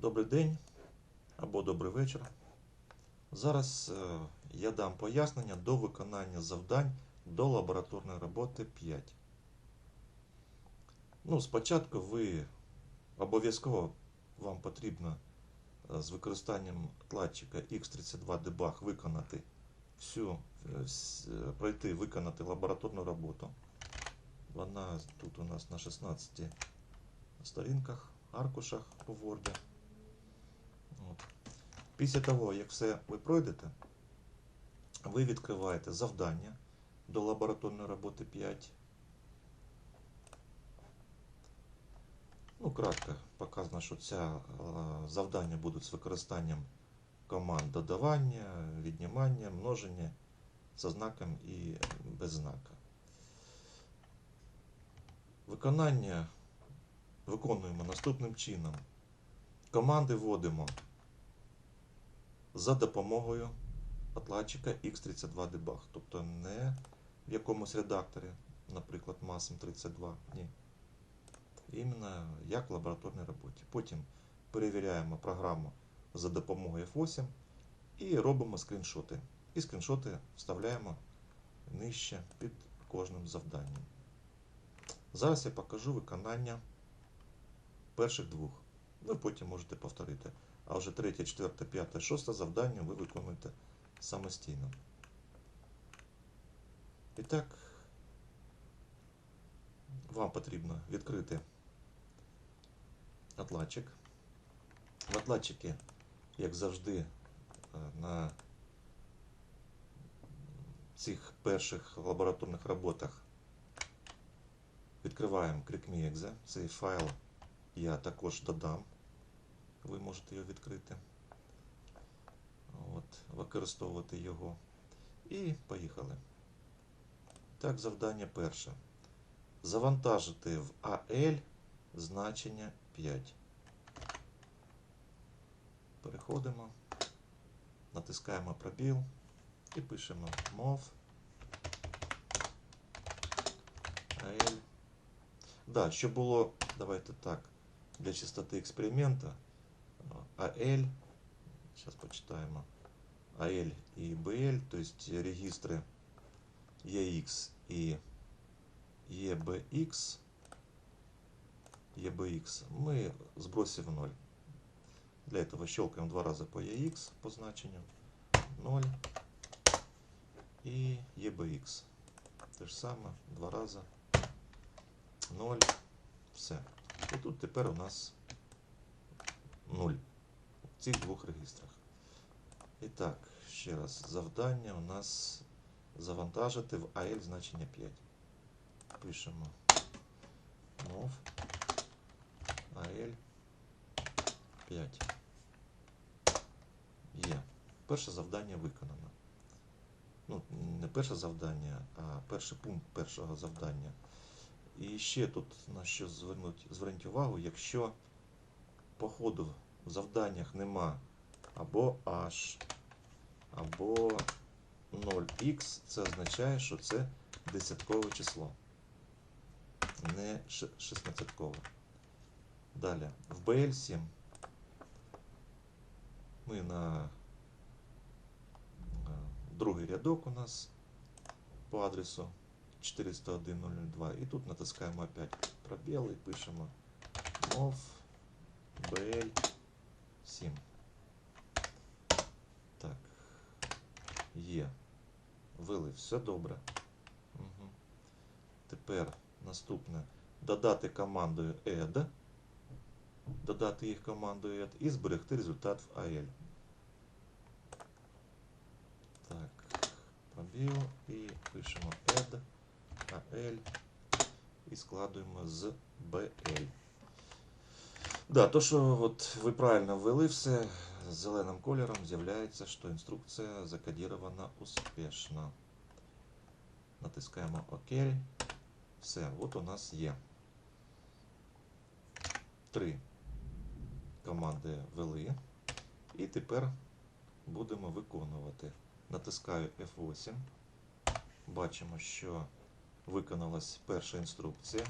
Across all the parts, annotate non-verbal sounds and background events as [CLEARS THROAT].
Добрий день або добрий вечір. Зараз е, я дам пояснення до виконання завдань до лабораторної роботи 5. Ну, спочатку ви обов'язково вам потрібно е, з використанням отладчика X32 Debug виконати всю, вс- е, пройти, виконати лабораторну роботу. Вона тут у нас на 16 сторінках, аркушах у Word. Після того, як все ви пройдете, ви відкриваєте завдання до лабораторної роботи 5. Ну, кратко показано, що ця е, завдання будуть з використанням команд додавання, віднімання, множення за знаком і без знака. Виконання виконуємо наступним чином. Команди вводимо за допомогою отладчика X32 Debug. Тобто не в якомусь редакторі, наприклад, MASM 32. Ні. Іменно як в лабораторній роботі. Потім перевіряємо програму за допомогою F8 і робимо скріншоти. І скріншоти вставляємо нижче під кожним завданням. Зараз я покажу виконання перших двох. Ви потім можете повторити. А вже третє, четверте, п'яте, шосте завдання ви виконуєте самостійно. І так, вам потрібно відкрити отладчик. В отладчикі, як завжди, е, на цих перших лабораторних роботах відкриваємо ClickMe.exe. Цей файл я також додам. Ви можете його відкрити. От, використовувати його. І поїхали. Так, завдання перше. Завантажити в AL значення 5. Переходимо, натискаємо пробіл і пишемо mov AL. Да, щоб було, давайте так, для чистоти експеримента AL, сейчас почитаємо, AL і BL, то есть регистри EX и EBX, EBX мы сбросим в 0. Для этого щелкаем два раза по EX по значению. 0 и EBX. Те ж саме, два рази 0, все. І тут тепер у нас 0 в цих двох регістрах. І так, ще раз, завдання у нас завантажити в AL значення 5. Пишемо mov AL 5. Є. Перше завдання виконано. Ну, не перше завдання, а перший пункт першого завдання. І ще тут на що звернуть, зверніть увагу, якщо по ходу в завданнях нема. Або H, або 0х, це означає, що це десяткове число, не 16-кове. Далі, в BL7 ми на другий рядок у нас по адресу 401.002 і тут натискаємо опять пробіл і пишемо mov BL7. Так, є. Вили, все добре. Угу. Тепер наступне додати командою add, додати їх командою add і зберегти результат в AL. Так, пробіл і пишемо add AL і складуємо з BL. Да, то, що от ви правильно ввели все, зеленим кольором з'являється, що інструкція закодирована успішно. Натискаємо ОК. Все, от у нас є три команди ввели. І тепер будемо виконувати. Натискаю F8. Бачимо, що виконалась перша інструкція.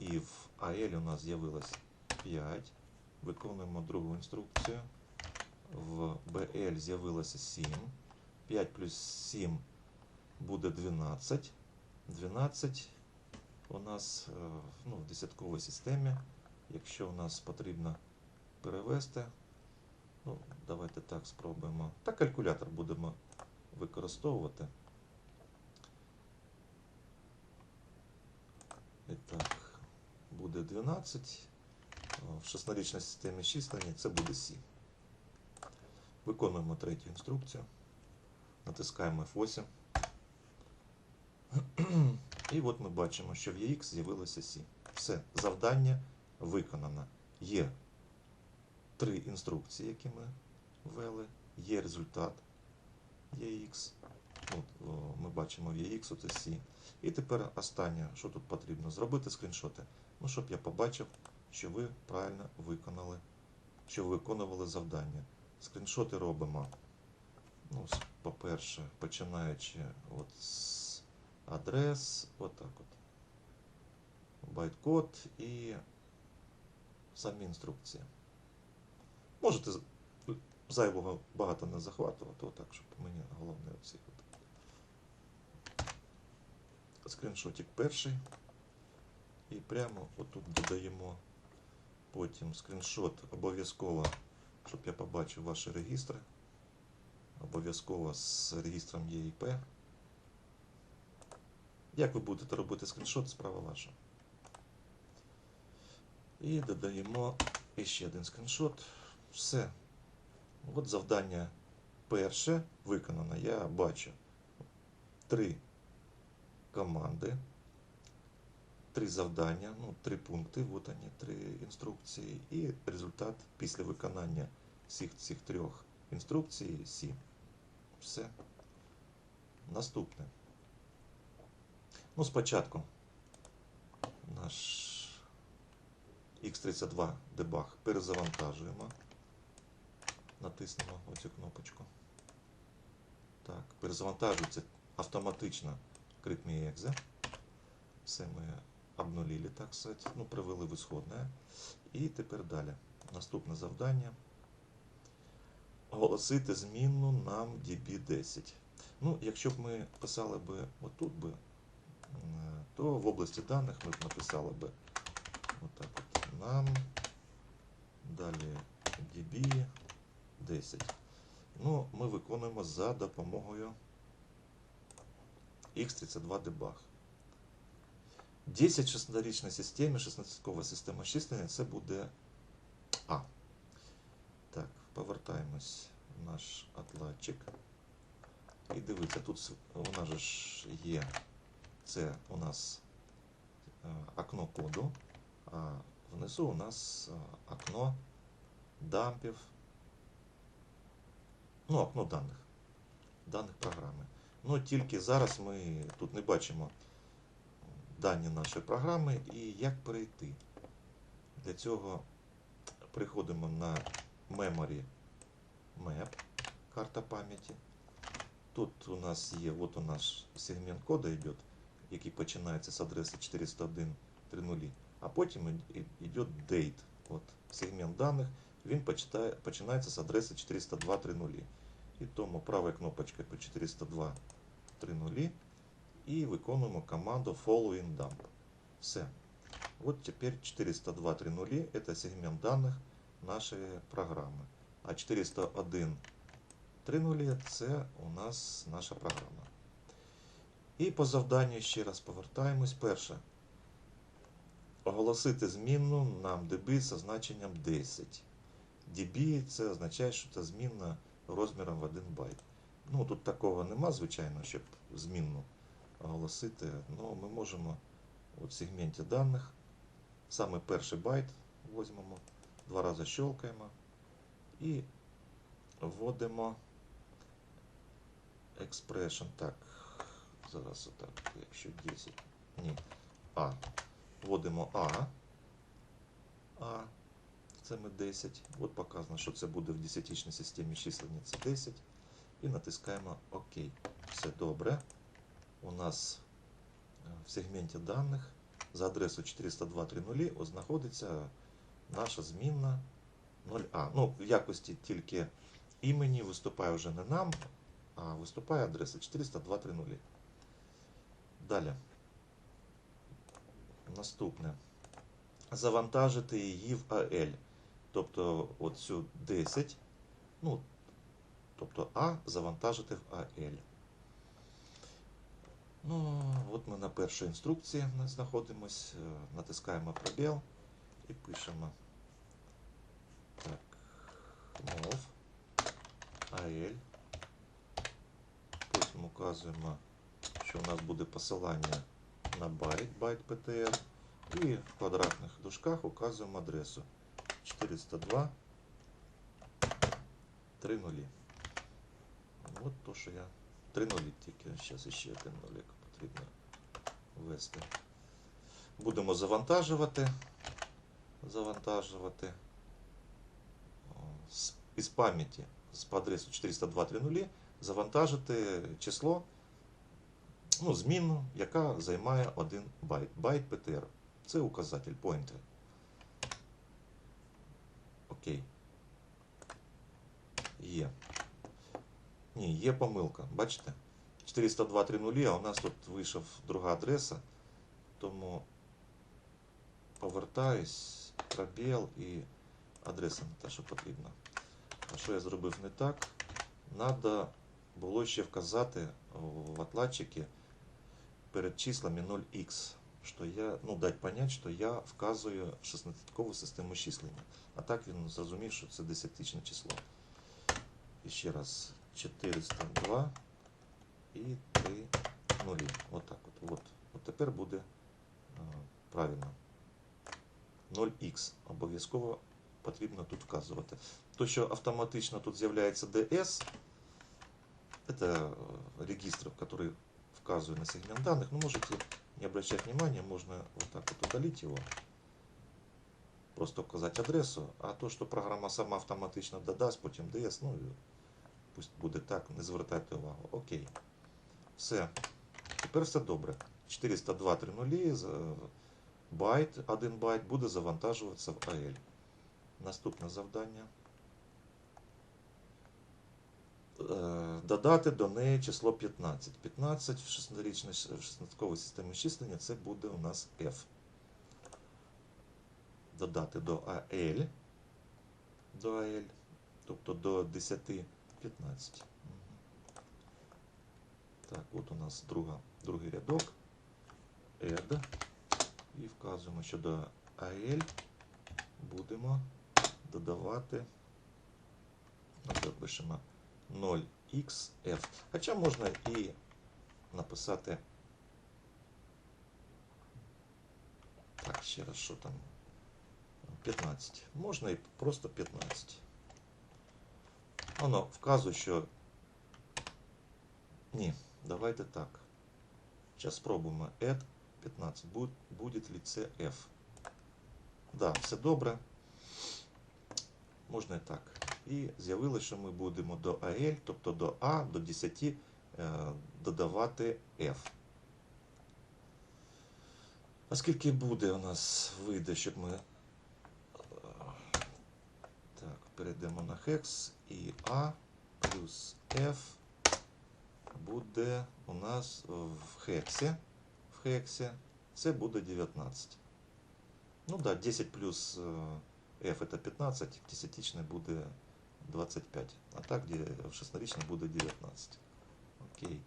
І в AL у нас з'явилось 5. Виконуємо другу інструкцію. В BL з'явилося 7. 5 плюс 7 буде 12. 12 у нас е, ну, в десятковій системі. Якщо у нас потрібно перевести, ну, давайте так спробуємо. Та калькулятор будемо використовувати. І так, буде 12. В 16-річній системі числення це буде 7. Виконуємо третю інструкцію. Натискаємо F8. [CLEARS THROAT] І от ми бачимо, що в EX з'явилося 7. Все, завдання виконано. Є три інструкції, які ми ввели. Є результат EX. От, о, ми бачимо в EX оце C. І тепер останнє, що тут потрібно, зробити скріншоти. Ну, щоб я побачив, що ви правильно виконали, що ви виконували завдання. Скріншоти робимо. Ну, по-перше, починаючи от з адрес, отак от. Байткод і самі інструкції. Можете зайвого багато не захватувати, отак, щоб мені головне оці. От. Скріншотик перший. І прямо отут додаємо потім скріншот обов'язково, щоб я побачив ваші регістри. Обов'язково з регістром ЄІП. Як ви будете робити скріншот, справа ваша. І додаємо ще один скріншот. Все. От завдання перше виконано. Я бачу три команди, три завдання, ну, три пункти, от вони, три інструкції. І результат після виконання всіх цих трьох інструкцій сім. Все. Наступне. Ну, спочатку наш X32 дебаг перезавантажуємо. Натиснемо оцю кнопочку. Так, перезавантажується автоматично CryptMeExe. Все ми обнулили, так сказать. Ну, привели в исходне. І тепер далі. Наступне завдання. Оголосити змінну нам DB10. Ну, якщо б ми писали би отут би, то в області даних ми б написали би отак от. Нам далі DB10. Ну, ми виконуємо за допомогою X32 debug. 10 в 16-річній системі, 16-кова система числення, це буде А. Так, повертаємось в наш отладчик. І дивіться, тут у нас ж є це у нас е, окно коду, а внизу у нас е, окно дампів, ну, окно даних, даних програми. Ну, тільки зараз ми тут не бачимо дані нашої програми і як перейти. Для цього приходимо на Memory Map, карта пам'яті. Тут у нас є, от у нас сегмент кода йде, який починається з адреси 401.3.0, а потім йде date. От сегмент даних, він починається з адреси 402.3.0. І тому правою кнопочкою по 402.3.0 і виконуємо команду following dump. Все. Вот теперь 402.3.0 это сегмент даних нашої програми. А 401.3.0 це у нас наша програма. І по завданню ще раз повертаємось. Перше. Оголосити змінну нам db з значенням 10. db це означає, що це змінна розміром в 1 байт. Ну, тут такого нема, звичайно, щоб змінну оголосити. Ну, ми можемо в сегменті даних саме перший байт візьмемо, два рази щелкаємо і вводимо expression. Так, зараз отак, якщо 10. Ні. А. Вводимо А. А. Це ми 10. От показано, що це буде в 10 системі числення. Це 10. І натискаємо ОК. Все добре. У нас е, в сегменті даних за адресою 402.3.0 знаходиться наша змінна 0А. Ну, в якості тільки імені виступає вже не нам, а виступає адреса 40230. Далі. Наступне. Завантажити її в AL. Тобто оцю 10. Ну, тобто А завантажити в AL. Ну, от ми на першій інструкції знаходимось. Е, Натискаємо пробіл і пишемо. Так, mov, AL. Потім указуємо, що у нас буде посилання на байт, байт PTR. І в квадратних дужках указуємо адресу 402 3. От то, що я 3 нулі тільки. Зараз ще один нулік потрібно ввести. Будемо завантажувати. Завантажувати із пам'яті з адресу 402.3.0 завантажити число, ну, змінну, яка займає 1 байт. Байт PTR. Це указатель, поінтер. Окей. Є. Ні, є помилка. Бачите? 402.3.0, а у нас тут вийшов друга адреса. Тому повертаюсь, пробіл і адреса не та, що потрібна. А що я зробив не так? Надо було ще вказати в отладчике перед числами 0x, що я, ну, дати понять, що я вказую 16-кову систему числення. А так він зрозумів, що це десятичне число. І ще раз 402 і 3 нулі. Отак от. От. От тепер буде е, правильно. 0х обов'язково потрібно тут вказувати. То, що автоматично тут з'являється DS, это регистр, который вказывает на сегмент данных. Ну, можете не обращать внимания, можно вот так вот удалить его. Просто указать адресу, а то, що програма сама автоматично додасть, потім DS, ну, і пусть буде так, не звертайте увагу. Окей. Все. Тепер все добре. 402.3.0, з- байт, 1 байт буде завантажуватися в AL. Наступне завдання. Е, Додати до неї число 15. 15 в 16-річній в 16 системі числення це буде у нас F. Додати до AL. До AL. Тобто до 10, 15. Так, от у нас друга, другий рядок. Add. І вказуємо, що до AL будемо додавати. Ну, Запишемо 0xf. Хоча можна і написати. Так, ще раз, що там? 15. Можна і просто 15. Воно вказує, що. Ні, давайте так. Зараз спробуємо add 15. Бу- Буде ли це F? Да, все добре. Можна і так. І з'явилося, що ми будемо до AL, тобто до А, до 10 е, додавати F. А скільки буде у нас вийде, щоб ми. е, Так, перейдемо на хекс і А плюс F буде у нас в хексі. В хексі це буде 19. Ну да, 10 плюс е, F это 15, в десятичной буде 25. А так где в шестнарічній буде 19. Окей.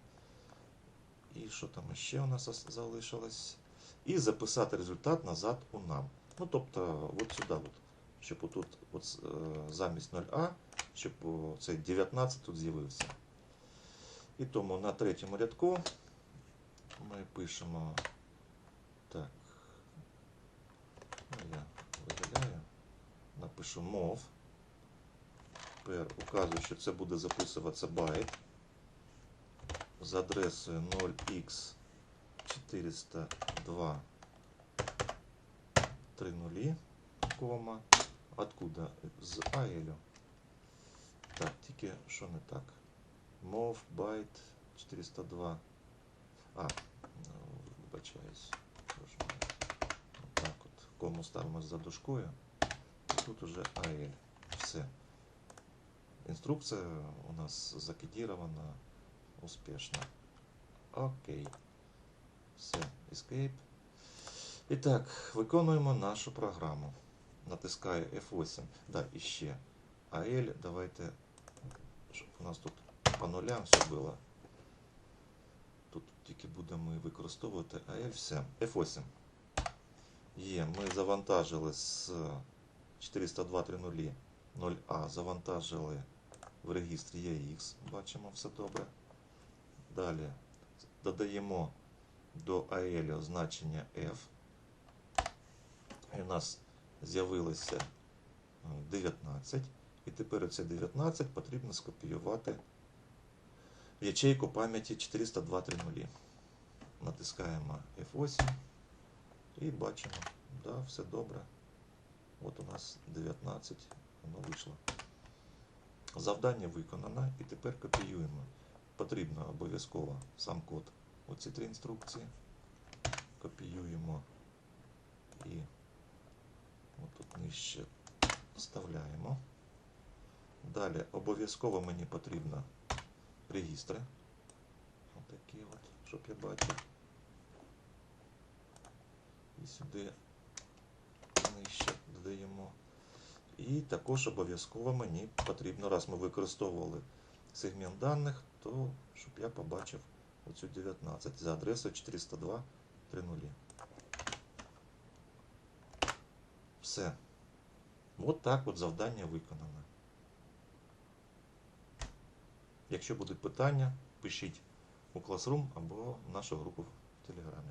І що там ще у нас залишилось? І записати результат назад у нам. Ну, тобто, от сюди, от, щоб отут от, е, замість 0А, щоб цей 19 тут з'явився. І тому на третьому рядку ми пишемо так. Ну, я видаляю. Напишу mov. Тепер указую, що це буде записуватися байт з адресою 0x402 30, кома. Откуда? З AL. Так, тільки що не так? Mov byte 402. А, ну, вибачаюсь. Що ж ми? Так от, кому ставимо за дужкою. Тут уже AL. Все. Інструкція у нас закодирована успішно. Окей. Все, Escape. І так, виконуємо нашу програму. Натискаю F8. Да, і ще. AL, давайте, щоб у нас тут по нулям все було. Тут тільки будемо використовувати AL, все. F8. Є, ми завантажили з 402.3.0 0А, завантажили в регістрі EX, бачимо, все добре. Далі додаємо до AL значення F. І у нас з'явилося е, 19. І тепер це 19 потрібно скопіювати в ячейку пам'яті 402.3.0. Натискаємо F8 і бачимо, да, все добре. От у нас 19, воно вийшло. Завдання виконано і тепер копіюємо. Потрібно обов'язково сам код. Оці три інструкції. Копіюємо і отут нижче вставляємо. Далі обов'язково мені потрібно регістри. Отакі от, щоб я бачив. І сюди нижче додаємо. І також обов'язково мені потрібно, раз ми використовували сегмент даних, то щоб я побачив оцю 19 за адресою 402.3.0. Все. От так от завдання виконане. Якщо будуть питання, пишіть у Classroom або в нашу групу в Телеграмі.